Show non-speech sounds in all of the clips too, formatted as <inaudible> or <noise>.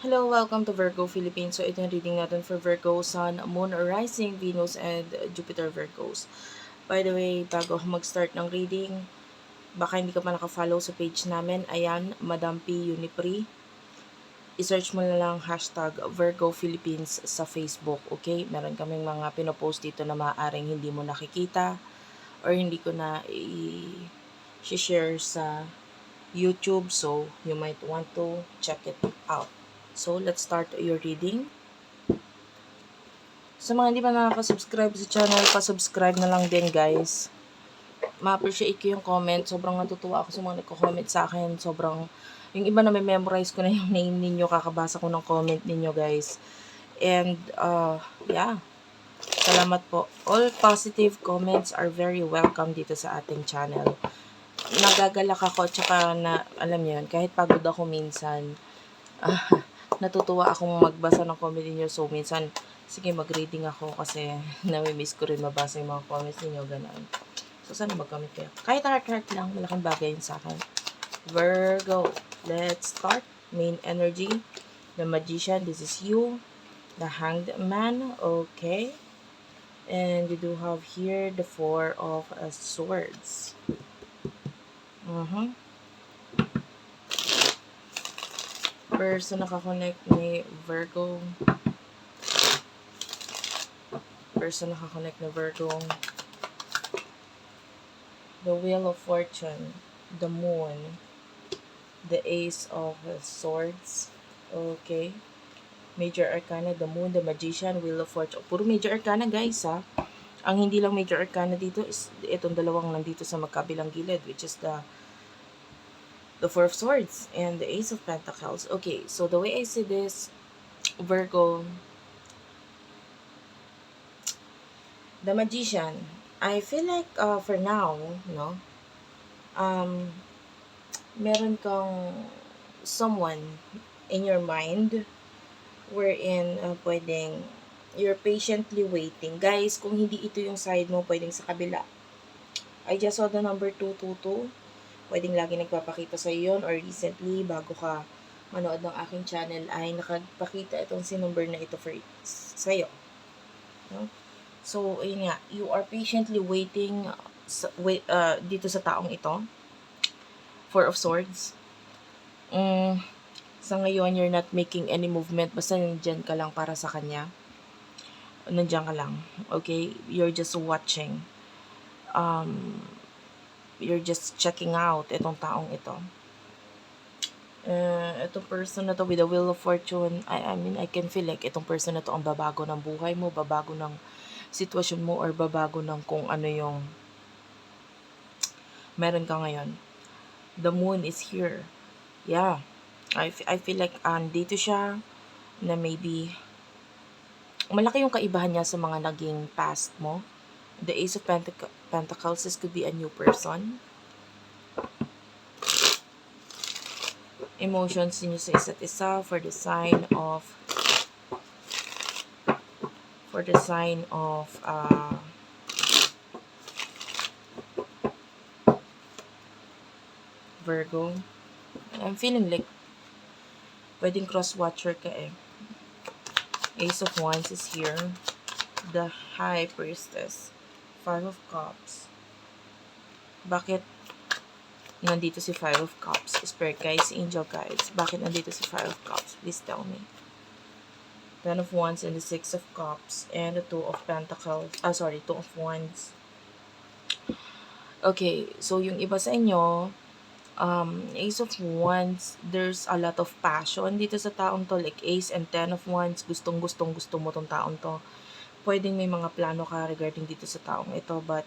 Hello, welcome to Virgo Philippines. So, ito yung reading natin for Virgo, Sun, Moon, Rising, Venus, and Jupiter Virgos. By the way, bago mag-start ng reading, baka hindi ka pa nakafollow sa page namin. Ayan, Madam P. Unipri. I-search mo na lang hashtag Virgo Philippines sa Facebook, okay? Meron kaming mga pinopost dito na maaaring hindi mo nakikita or hindi ko na i-share sa YouTube. So, you might want to check it out. So, let's start your reading. Sa mga hindi pa nakaka-subscribe sa channel, pa-subscribe na lang din guys. Ma-appreciate ko yung comment. Sobrang natutuwa ako sa mga nagko-comment sa akin. Sobrang, yung iba na may memorize ko na yung name ninyo, kakabasa ko ng comment ninyo guys. And, uh, yeah. Salamat po. All positive comments are very welcome dito sa ating channel. Nagagalak ako, tsaka na, alam yun, kahit pagod ako minsan, ah, natutuwa akong magbasa ng comment niyo. So, minsan, sige, mag-reading ako kasi <laughs> nami-miss ko rin mabasa yung mga comments niyo ganun. So, sana mag-comment kayo. Kahit heart-heart lang, malaking bagay yun sa akin. Virgo, let's start. Main energy, the magician, this is you. The hanged man, okay. And you do have here the four of uh, swords. Uh-huh. person nakakonect ni Virgo. Person nakakonect ni Virgo. The Wheel of Fortune. The Moon. The Ace of Swords. Okay. Major Arcana, the Moon, the Magician, Wheel of Fortune. Puro Major Arcana guys ha. Ang hindi lang Major Arcana dito is itong dalawang nandito sa magkabilang gilid which is the the Four of Swords and the Ace of Pentacles. Okay, so the way I see this, Virgo, the Magician, I feel like uh, for now, no, um, meron kang someone in your mind wherein uh, pwedeng you're patiently waiting. Guys, kung hindi ito yung side mo, pwedeng sa kabila. I just saw the number 222 pwedeng lagi nagpapakita sa iyo or recently bago ka manood ng aking channel ay nakapakita itong si number na ito for sa iyo. No? So, ayun nga, you are patiently waiting sa, wait, uh, dito sa taong ito. Four of Swords. Mm, sa ngayon, you're not making any movement. Basta nandyan ka lang para sa kanya. Nandyan ka lang. Okay? You're just watching. Um, you're just checking out itong taong ito. Uh, itong person na to with the wheel of fortune, I, I mean, I can feel like itong person na to ang babago ng buhay mo, babago ng sitwasyon mo, or babago ng kung ano yung meron ka ngayon. The moon is here. Yeah. I, I feel like um, dito siya na maybe malaki yung kaibahan niya sa mga naging past mo. The Ace of Pentac Pentacles, this could be a new person. Emotions niyo sa isa't isa for the sign of for the sign of uh, Virgo. I'm feeling like pwedeng cross-watcher ka eh. Ace of Wands is here. The High Priestess. Five of Cups. Bakit nandito si Five of Cups? Spirit guides, angel guides. Bakit nandito si Five of Cups? Please tell me. Ten of Wands and the Six of Cups. And the Two of Pentacles. Ah, sorry, Two of Wands. Okay, so yung iba sa inyo, um, Ace of Wands, there's a lot of passion dito sa taong to. Like Ace and Ten of Wands, gustong-gustong gusto mo tong taong to pwedeng may mga plano ka regarding dito sa taong ito. But,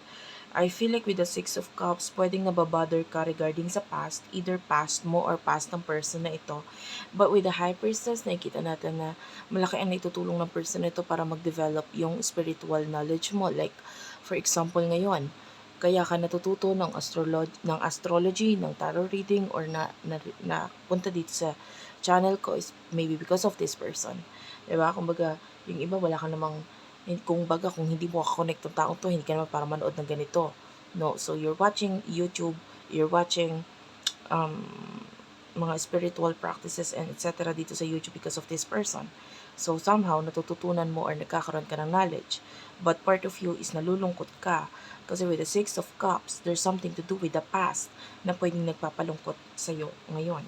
I feel like with the Six of Cups, pwedeng nababother ka regarding sa past, either past mo or past ng person na ito. But with the High Priestess, nakikita natin na malaki ang naitutulong ng person na ito para mag-develop yung spiritual knowledge mo. Like, for example, ngayon, kaya ka natututo ng astrology, ng astrology, ng tarot reading, or na, na, na punta dito sa channel ko is maybe because of this person. Diba? Kumbaga, yung iba wala ka namang kung baga, kung hindi mo connect ng taong to, hindi ka naman para manood ng ganito. No, so you're watching YouTube, you're watching um, mga spiritual practices and etc. dito sa YouTube because of this person. So somehow, natututunan mo or nagkakaroon ka ng knowledge. But part of you is nalulungkot ka. Kasi with the Six of Cups, there's something to do with the past na pwedeng nagpapalungkot sa'yo ngayon.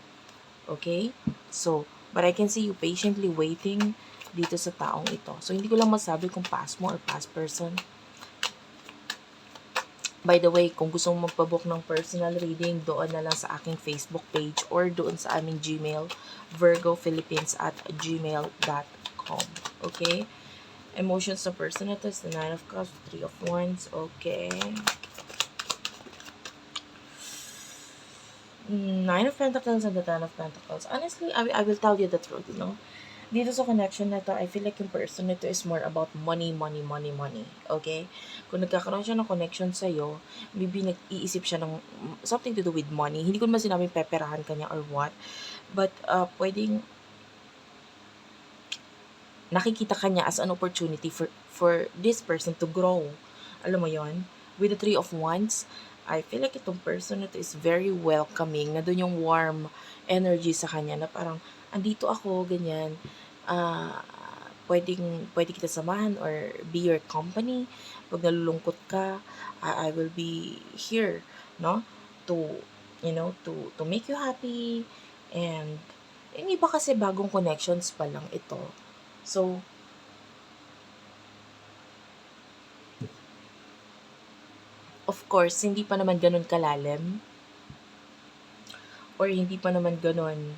Okay? So, but I can see you patiently waiting dito sa taong ito. So, hindi ko lang masabi kung past mo or past person. By the way, kung gusto mo magpabook ng personal reading, doon na lang sa aking Facebook page or doon sa aming Gmail, virgophilippines at gmail.com. Okay? Emotions ng person na to is the Nine of Cups, Three of Wands. Okay. Nine of Pentacles and the Ten of Pentacles. Honestly, I, I will tell you the truth, you know? Dito sa connection na to, I feel like yung person nito is more about money, money, money, money. Okay? Kung nagkakaroon siya ng connection sa'yo, maybe nag-iisip siya ng something to do with money. Hindi ko naman sinabing peperahan ka niya or what. But, uh, pwedeng nakikita ka niya as an opportunity for for this person to grow. Alam mo yon With the Three of Wands, I feel like itong person na is very welcoming, na doon yung warm energy sa kanya, na parang, andito ako, ganyan, ah, pwedeng, pwede kita samahan or be your company. Pag nalulungkot ka, I, I will be here, no? To, you know, to, to make you happy. And, yung iba kasi bagong connections pa lang ito. So, of course, hindi pa naman ganun kalalim. Or hindi pa naman ganun.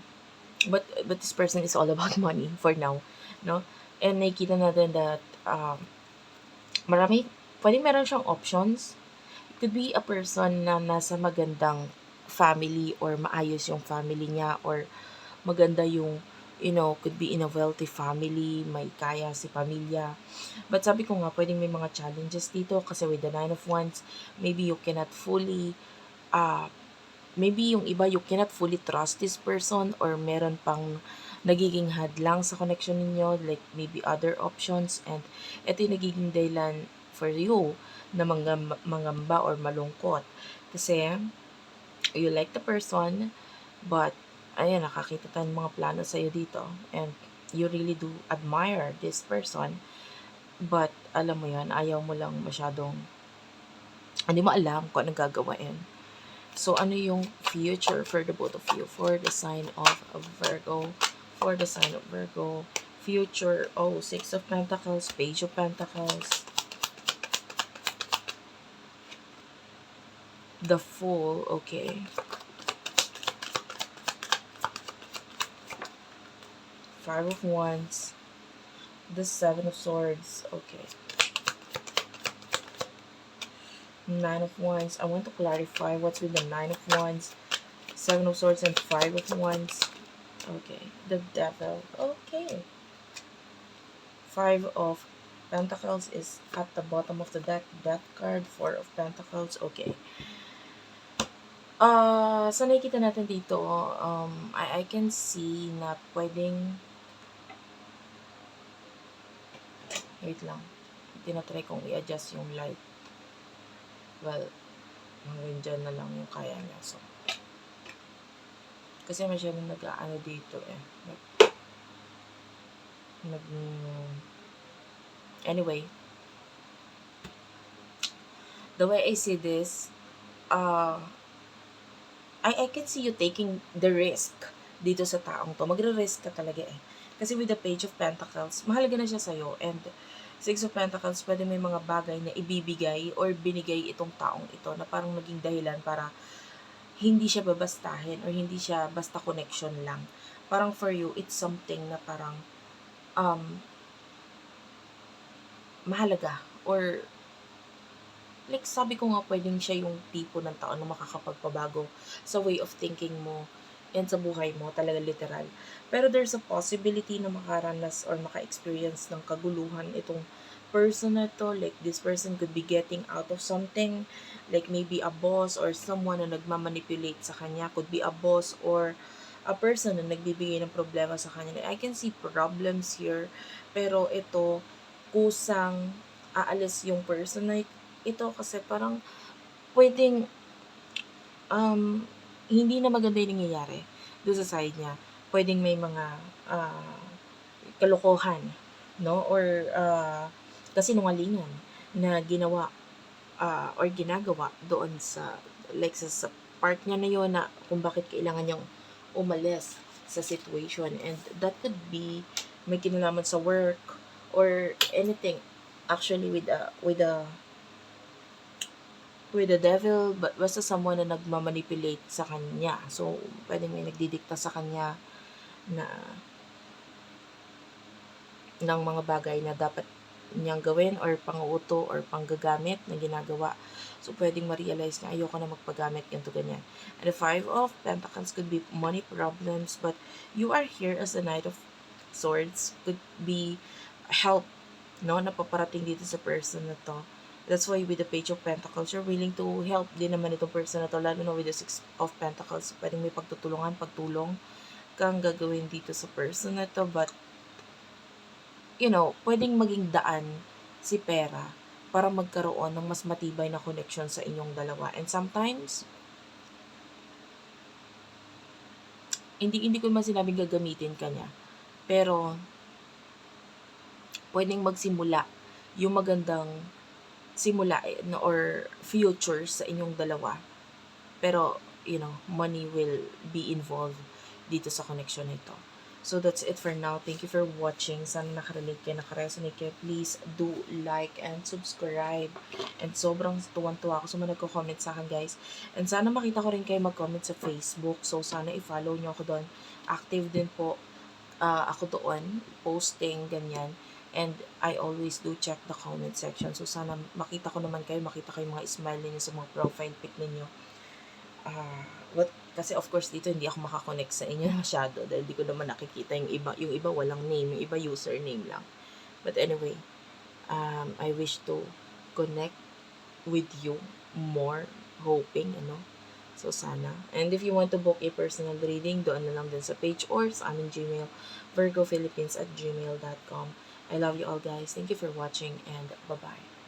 But, but this person is all about <laughs> money for now. No? And nakikita natin that um, marami, pwedeng meron siyang options. It could be a person na nasa magandang family or maayos yung family niya or maganda yung you know, could be in a wealthy family, may kaya si pamilya. But sabi ko nga, pwedeng may mga challenges dito kasi with the Nine of Wands, maybe you cannot fully, uh, maybe yung iba, you cannot fully trust this person or meron pang nagiging hadlang sa connection ninyo, like maybe other options, and ito yung nagiging dahilan for you na mangamba, mangamba or malungkot. Kasi, you like the person, but ayan, nakakita tayo ng mga plano sa'yo dito. And you really do admire this person. But, alam mo yan, ayaw mo lang masyadong, hindi mo alam kung anong gagawain. So, ano yung future for the both of you? For the sign of Virgo. For the sign of Virgo. Future, oh, Six of Pentacles, Page of Pentacles. The Fool, okay. Five of Wands, the Seven of Swords, okay. Nine of Wands, I want to clarify what's with the Nine of Wands, Seven of Swords, and Five of Wands. Okay, the Devil, okay. Five of Pentacles is at the bottom of the deck, Death card, Four of Pentacles, okay. Uh, sa nakikita natin dito, um, I, I can see na pwedeng Wait lang. Tinatry kong i-adjust yung light. Well, hanggang dyan na lang yung kaya niya. So, kasi masyadong nag-ano dito eh. Nag, nag, anyway, the way I see this, uh, I, I can see you taking the risk dito sa taong to. Magre-risk ka talaga eh. Kasi with the Page of Pentacles, mahalaga na siya sa'yo. And Six of Pentacles, pwede may mga bagay na ibibigay or binigay itong taong ito na parang naging dahilan para hindi siya babastahin or hindi siya basta connection lang. Parang for you, it's something na parang um, mahalaga or like sabi ko nga pwedeng siya yung tipo ng tao na makakapagpabago sa way of thinking mo and sa buhay mo, talaga literal. Pero there's a possibility na makaranas or maka-experience ng kaguluhan itong person na to. Like, this person could be getting out of something. Like, maybe a boss or someone na nagmamanipulate sa kanya. Could be a boss or a person na nagbibigay ng problema sa kanya. I can see problems here. Pero ito, kusang aalis yung person na ito kasi parang pwedeng um, hindi na maganda yung nangyayari. doon sa side niya. Pwedeng may mga ah, kalokohan, no? Or uh, kasinungalingan na ginawa ah, or ginagawa doon sa like sa, sa part niya na yun na kung bakit kailangan niyang umalis sa situation and that could be may kinalaman sa work or anything actually with a with a with the devil but basta someone na nagmamanipulate sa kanya so pwedeng may nagdidikta sa kanya na ng mga bagay na dapat niyang gawin or panguuto or panggagamit na ginagawa. So, pwedeng ma-realize na ayoko na magpagamit ganito ganyan. And the Five of Pentacles could be money problems but you are here as the Knight of Swords. Could be help, no, na paparating dito sa person na to. That's why with the Page of Pentacles, you're willing to help din naman itong person na to, lalo na with the Six of Pentacles. Pwedeng may pagtutulungan, pagtulong kang gagawin dito sa person na to, but you know, pwedeng maging daan si pera para magkaroon ng mas matibay na connection sa inyong dalawa. And sometimes, hindi hindi ko man sinabing gagamitin ka niya. Pero, pwedeng magsimula yung magandang simula eh, or future sa inyong dalawa. Pero, you know, money will be involved dito sa connection nito. So that's it for now. Thank you for watching. Sana nakarelate kayo, nakaresonate kayo. Please do like and subscribe. And sobrang tuwan-tuwa ako sa mga nagko-comment sa akin guys. And sana makita ko rin kayo mag-comment sa Facebook. So sana i-follow nyo ako doon. Active din po uh, ako doon. Posting, ganyan. And I always do check the comment section. So sana makita ko naman kayo, makita kayo mga smile ninyo sa mga profile pic ninyo. Ah, what kasi of course dito hindi ako makakonect sa inyo <laughs> masyado dahil di ko naman nakikita yung iba yung iba walang name yung iba username lang but anyway um, I wish to connect with you more hoping ano so sana and if you want to book a personal reading doon na lang din sa page or sa aming gmail virgophilippines at gmail.com I love you all guys. Thank you for watching and bye bye